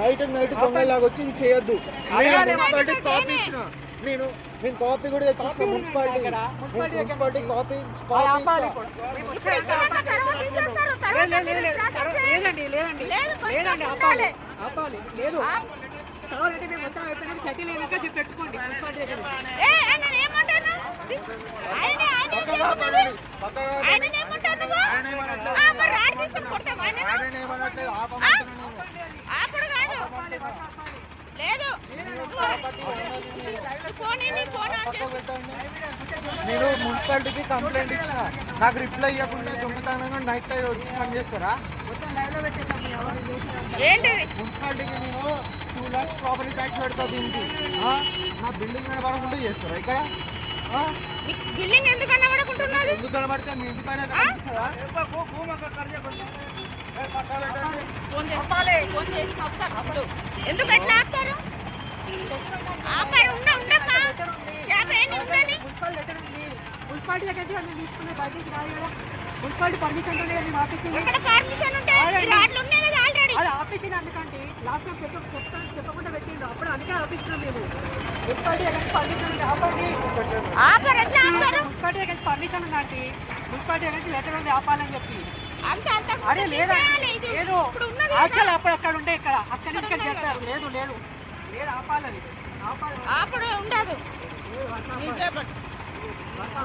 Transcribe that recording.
Night night దొంగలాగా వచ్చి చేయొద్దు. కాపీ ఇచ్చిన. నేను నేను కాపీ కూడా తెచ్చిస్తాను మున్సిపాలిటీ. Municipality copy. లేదండి లేదండి. లేదండి ఆపాలి. ఆపాలి. లేదు. కావాలంటే మేము మొత్తం అయిపోయినాక సెటిల్ అయినాక చెప్పి పెట్టుకోండి. మున్సిపాలిటీ మరి కాదు లేదు. నేను మున్సిపాలిటీకి కంప్లైంట్ ఇచ్చిన నాకు రిప్లై ఇవ్వకుండా దొంగతనంగా నైట్ టైం వచ్చి పని చేస్తారా? మున్సిపాలిటీకి నేను టూ లాక్స్ ప్రాపర్టీ ట్యాక్స్ పెడతా దీనికి? నా బిల్డింగ్ కనబడకుండా చేస్తారా ఇక్కడ? బిల్డింగ్ ఎందుకు కనబడకుంటున్నది ఎందుకు కనబడితే మీ ఇంటి పైన ఎందుకు ఎట్లా ఆపుతారు? మున్సిపాలిటీ దగ్గర తీసుకునే బయటికి రాదు కదా. మున్సిపాలిటీ పర్మిషన్ అది ఆపించింది. అందుకంటే లాస్ట్ టైం చెప్ప చెప్పకుండా పెట్టిండు అప్పుడు అందుకే ఆపించినాం మేము. మున్సిపాలిటీ దగ్గర పర్మిషన్ ఆపండి. మున్సిపాలిటీ దగ్గర పర్మిషన్ ఉందంటే మున్సిపాలిటీ దగ్గర లెటర్ ఉంది ఆపాలని చెప్పి. అరే లేదు? ఉన్నది యాక్చువల్ అప్పుడు అక్కడ ఉండే ఇక్కడ. అక్కడి నుంచి ఇక్కడ చేస్తారు లేదు లేదు. లేదు ఆపాలని. ఆపాలి ఉండదు.